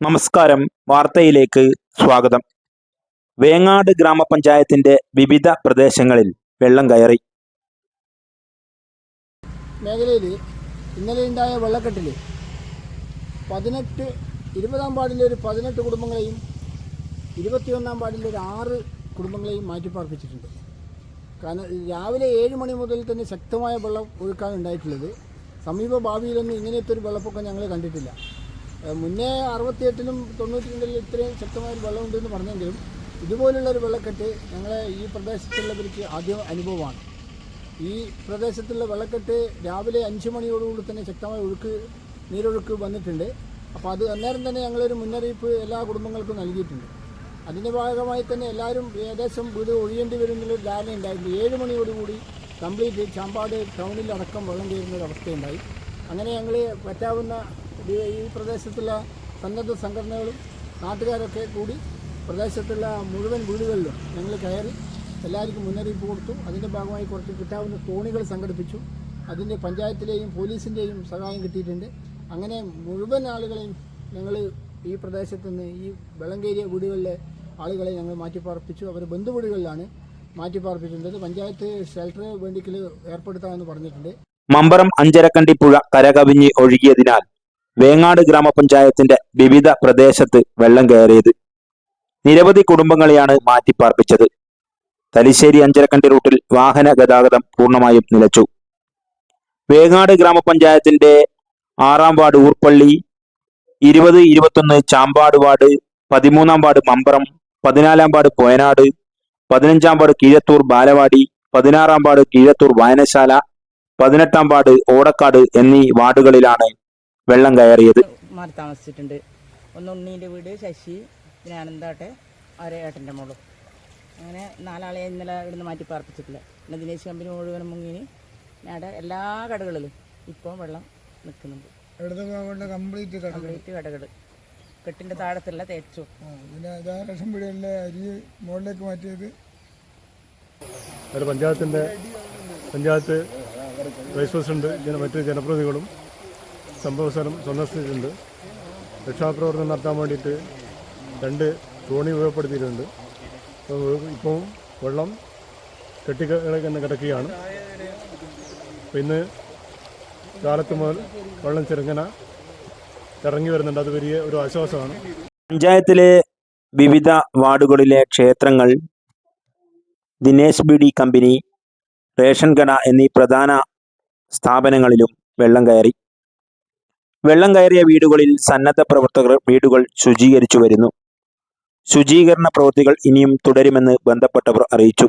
നമസ്കാരം. വാർത്തയിലേക്ക് സ്വാഗതം. വേങ്ങാട് ഗ്രാമപഞ്ചായത്തിന്റെ വിവിധ പ്രദേശങ്ങളിൽ വെള്ളം കയറി. മേഖലയിൽ ഇന്നലെ ഉണ്ടായ വെള്ളക്കെട്ടിൽ പതിനെട്ട് ഇരുപതാം വാർഡിലെ ഒരു പതിനെട്ട് കുടുംബങ്ങളെയും ഇരുപത്തിയൊന്നാം വാർഡിലെ ഒരു ആറ് കുടുംബങ്ങളെയും മാറ്റിപ്പാർപ്പിച്ചിട്ടുണ്ട്. കാരണം രാവിലെ ഏഴ് മണി മുതൽ തന്നെ ശക്തമായ വെള്ളം ഒഴുക്കാണ് ഉണ്ടായിട്ടുള്ളത് സമീപ ഭാവിയിലൊന്നും ഇങ്ങനത്തെ ഒരു വെള്ളപ്പൊക്കം ഞങ്ങൾ കണ്ടിട്ടില്ല. മുന്നേ അറുപത്തിയെട്ടിലും തൊണ്ണൂറ്റി രണ്ടിലും ഇത്രയും ശക്തമായ ഒരു വെള്ളമുണ്ടെന്ന് പറഞ്ഞെങ്കിലും ഇതുപോലുള്ള ഒരു വെള്ളക്കെട്ട് ഞങ്ങളെ ഈ പ്രദേശത്തുള്ളവർക്ക് ആദ്യ അനുഭവമാണ്. ഈ പ്രദേശത്തുള്ള വെള്ളക്കെട്ട് രാവിലെ അഞ്ച് മണിയോടുകൂടി തന്നെ ശക്തമായ ഒഴുക്ക് നീരൊഴുക്ക് വന്നിട്ടുണ്ട്. അപ്പോൾ അത് അന്നേരം തന്നെ ഞങ്ങളൊരു മുന്നറിയിപ്പ് എല്ലാ കുടുംബങ്ങൾക്കും നൽകിയിട്ടുണ്ട്. അതിന്റെ ഭാഗമായി തന്നെ എല്ലാവരും ഏകദേശം വീട് ഒഴിയേണ്ടി വരുന്നുള്ളൊരു ധാരണ ഉണ്ടായിരുന്നു ഏഴ് മണിയോടുകൂടി കംപ്ലീറ്റ് ചാമ്പാട് ടൗണിലടക്കം വെള്ളം കയറുന്ന ഒരു അവസ്ഥയുണ്ടായി. അങ്ങനെ ഞങ്ങൾ പറ്റാവുന്ന ഈ പ്രദേശത്തുള്ള സന്നദ്ധ സംഘടനകളും നാട്ടുകാരൊക്കെ കൂടി പ്രദേശത്തുള്ള മുഴുവൻ വീടുകളിലും ഞങ്ങൾ കയറി എല്ലാവർക്കും മുന്നറിയിപ്പ് കൊടുത്തു. അതിന്റെ ഭാഗമായി കുറച്ച് കിട്ടാവുന്ന തോണികൾ സംഘടിപ്പിച്ചു. അതിന്റെ പഞ്ചായത്തിലെയും പോലീസിന്റെയും സഹായം കിട്ടിയിട്ടുണ്ട്. അങ്ങനെ മുഴുവൻ ആളുകളെയും ഞങ്ങൾ ഈ പ്രദേശത്ത് നിന്ന് ഈ വെള്ളങ്കേരിയ വീടുകളിലെ ആളുകളെ ഞങ്ങൾ മാറ്റിപ്പാർപ്പിച്ചു. അവർ ബന്ധുവീടുകളിലാണ് മാറ്റിപ്പാർപ്പിച്ചിട്ടുണ്ട് പഞ്ചായത്ത് ഷെൽട്ടർ വേണ്ടിക്കൽ ഏർപ്പെടുത്താമെന്ന് പറഞ്ഞിട്ടുണ്ട്. മമ്പറം അഞ്ചരക്കണ്ടി പുഴ കരകവിഞ്ഞ് ഒഴുകിയതിനാൽ വേങ്ങാട് ഗ്രാമപഞ്ചായത്തിന്റെ വിവിധ പ്രദേശത്ത് വെള്ളം കയറിയത്. നിരവധി കുടുംബങ്ങളെയാണ് മാറ്റിപ്പാർപ്പിച്ചത്. തലശ്ശേരി അഞ്ചരക്കണ്ടി റൂട്ടിൽ വാഹന ഗതാഗതം പൂർണമായും നിലച്ചു. വേങ്ങാട് ഗ്രാമപഞ്ചായത്തിന്റെ ആറാം വാർഡ് ഊർപ്പള്ളി ഇരുപത് ഇരുപത്തൊന്ന് ചാമ്പാട് വാർഡ് പതിമൂന്നാം വാർഡ് മമ്പറം പതിനാലാം വാർഡ് കോയനാട് പതിനഞ്ചാം വാർഡ് കീഴത്തൂർ ബാലവാടി പതിനാറാം വാർഡ് കീഴത്തൂർ വായനശാല പതിനെട്ടാം വാർഡ് ഓടക്കാട് എന്നീ വാർഡുകളിലാണ് വെള്ളം കയറിയത്. മാറി താമസിച്ചിട്ടുണ്ട്. ഒന്ന് ഉണ്ണീന്റെ വീട് ശശി പിന്നെ അനന്താട്ടെ അവരെ ഏട്ടന്റെ മോളും. അങ്ങനെ നാലാളെ ഇന്നലെ ഇവിടുന്ന് മാറ്റി പാർപ്പിച്ചിട്ടില്ല. പിന്നെ ദിനേശ് കമ്പനി മുഴുവൻ മുങ്ങിന്. അവിടെ എല്ലാ കടകളിലും ഇപ്പോൾ വെള്ളം നിൽക്കുന്നുണ്ട്. കംപ്ലീറ്റ് കംപ്ലീറ്റ് കടകൾ കെട്ടിന്റെ താഴത്തുള്ള തേച്ചു. പിന്നെ റേഷൻ പീടികളിലെ അരി മുകളിലേക്ക് മാറ്റിയത്. പഞ്ചായത്തിന്റെ പഞ്ചായത്ത് വൈസ് പ്രസിഡന്റ് മറ്റ് ജനപ്രതിനിധികളും സംഭവസ്ഥലം സന്ദർശിച്ചിട്ടുണ്ട്. രക്ഷാപ്രവർത്തനം നടത്താൻ വേണ്ടിയിട്ട് രണ്ട് തോണി ഉപയോഗപ്പെടുത്തിയിട്ടുണ്ട് ഇപ്പോൾ വെള്ളം കെട്ടിക്കിടക്കുന്ന കിടക്കുകയാണ്. പിന്നെ കാലത്ത് മുതൽ വെള്ളം ചെറുങ്ങനെ ഇറങ്ങി വരുന്നുണ്ട്. അത് വലിയ ഒരു ആശ്വാസമാണ്. പഞ്ചായത്തിലെ വിവിധ വാർഡുകളിലെ ക്ഷേത്രങ്ങൾ Dinesh B D company ration കട എന്നീ പ്രധാന സ്ഥാപനങ്ങളിലും വെള്ളം കയറി. വെള്ളം കയറിയ വീടുകളിൽ സന്നദ്ധ പ്രവർത്തകർ വീടുകൾ ശുചീകരിച്ചു വരുന്നു. ശുചീകരണ പ്രവൃത്തികൾ ഇനിയും തുടരുമെന്ന് ബന്ധപ്പെട്ടവർ അറിയിച്ചു.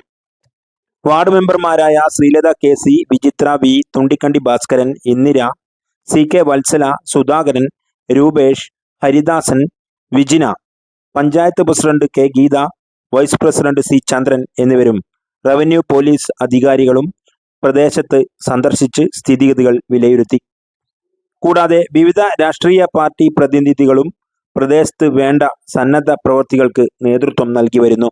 വാർഡ് മെമ്പർമാരായ Sreelatha K C Vichithra V Thundikandi Bhaskaran Indira C K Valsala Sudhakaran Rupesh Haridasan Vijina panchayat president K Geetha vice president C Chandran എന്നിവരും റവന്യൂ പോലീസ് അധികാരികളും പ്രദേശത്ത് സന്ദർശിച്ച് സ്ഥിതിഗതികൾ വിലയിരുത്തി. കൂടാതെ വിവിധ രാഷ്ട്രീയ പാർട്ടി പ്രതിനിധികളും പ്രദേശത്ത് വേണ്ട സന്നദ്ധ പ്രവർത്തികൾക്ക് നേതൃത്വം നൽകി വരുന്നു.